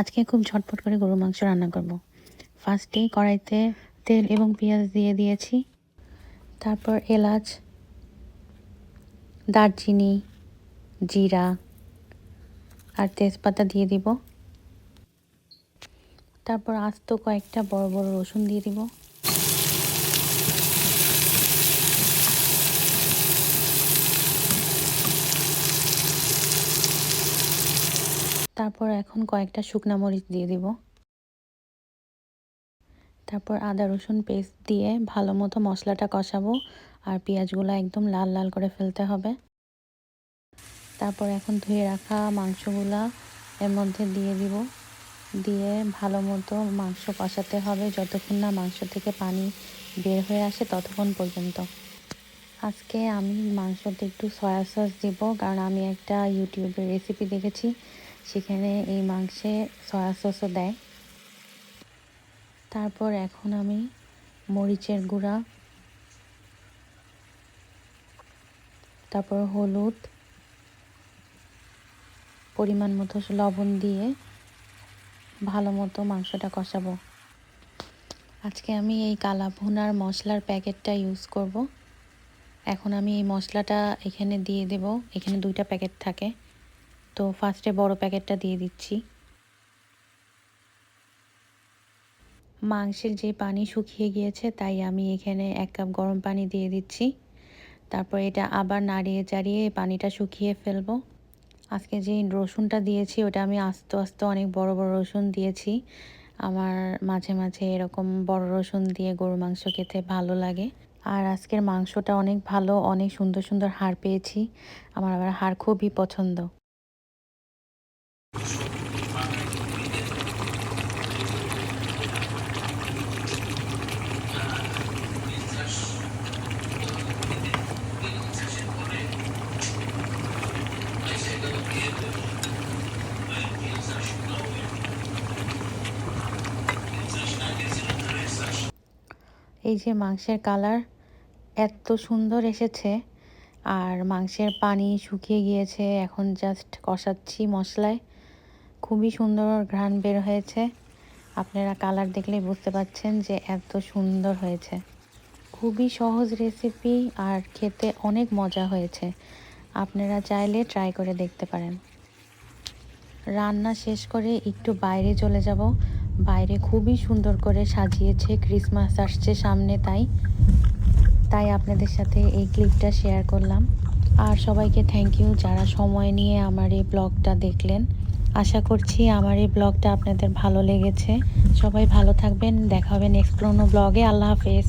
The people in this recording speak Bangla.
আজকে খুব ঝটপট করে গরু মাংস রান্না করব। ফার্স্টে কড়াইতে তেল এবং পেঁয়াজ দিয়ে দিয়েছি। তারপর এলাচ, দারচিনি, জিরা আর তেজপাতা দিয়ে দিব। তারপর আস্ত কয়েকটা বড় বড় রসুন দিয়ে দিব। তারপর এখন কয়েকটা শুকনা মরিচ দিয়ে দিব। তারপর আদা, রসুন পেস্ট দিয়ে ভালো মতো মশলাটা কষাবো আর পেঁয়াজগুলো একদম লাল লাল করে ফেলতে হবে। তারপর এখন ধুয়ে রাখা মাংসগুলা এর মধ্যে দিয়ে দিব। দিয়ে ভালো মতো মাংস কষাতে হবে যতক্ষণ না মাংস থেকে পানি বের হয়ে আসে ততক্ষণ পর্যন্ত। আজকে আমি মাংসতে একটু সয়া সস দিব, কারণ আমি একটা ইউটিউবে রেসিপি দেখেছি। সেখানে এই মাংসে সয়া সসও দেয়। তারপর এখন আমি মরিচের গুঁড়া, তারপর হলুদ, পরিমাণ মতো লবণ দিয়ে ভালো মতো মাংসটা কষাবো। আজকে আমি এই কালা ভুনার মশলার প্যাকেটটা ইউজ করব। এখন আমি এই মশলাটা এখানে দিয়ে দেব। এখানে দুইটা প্যাকেট থাকে। তো ফার্স্টে বড় প্যাকেটটা দিয়ে দিচ্ছি। মাংসের যে পানি শুকিয়ে গিয়েছে, তাই আমি এখানে এক কাপ গরম পানি দিয়ে দিচ্ছি। তারপর এটা আবার নাড়িয়ে চাড়িয়ে পানিটা শুকিয়ে ফেলব। আজকে যে রসুনটা দিয়েছি, ওটা আমি আস্তে আস্তে অনেক বড় বড় রসুন দিয়েছি। আমার মাঝে মাঝে এরকম বড় রসুন দিয়ে গরু মাংস খেতে ভালো লাগে। আর আজকের মাংসটা অনেক ভালো, অনেক সুন্দর সুন্দর হাড় পেয়েছি। আমার আবার হাড় খুবই পছন্দ। এই যে মাংসের কালার এত সুন্দর এসেছে, আর মাংসের পানি শুকিয়ে গিয়েছে। এখন জাস্ট কষাচ্ছি মশলায়। খুবই সুন্দর ঘ্রাণ বের হয়েছে। আপনারা কালার দেখলেই বুঝতে পাচ্ছেন যে এত সুন্দর হয়েছে। খুবই সহজ রেসিপি আর খেতে অনেক মজা হয়েছে। আপনারা চাইলে ট্রাই করে দেখতে পারেন। রান্না শেষ করে একটু বাইরে চলে যাব। বাইরে খুবই সুন্দর করে সাজিয়েছে ক্রিসমাস আসছে সামনে তাই। তাই আপনাদের সাথে এই ক্লিপটা শেয়ার করলাম। আর সবাইকে থ্যাংক ইউ যারা সময় নিয়ে আমার এই ব্লগটা দেখলেন। আশা করছি আমার এই ব্লগটা আপনাদের ভালো লেগেছে। সবাই ভালো থাকবেন। দেখা হবে নেক্সট কোনো ব্লগে। আল্লাহ হাফেজ।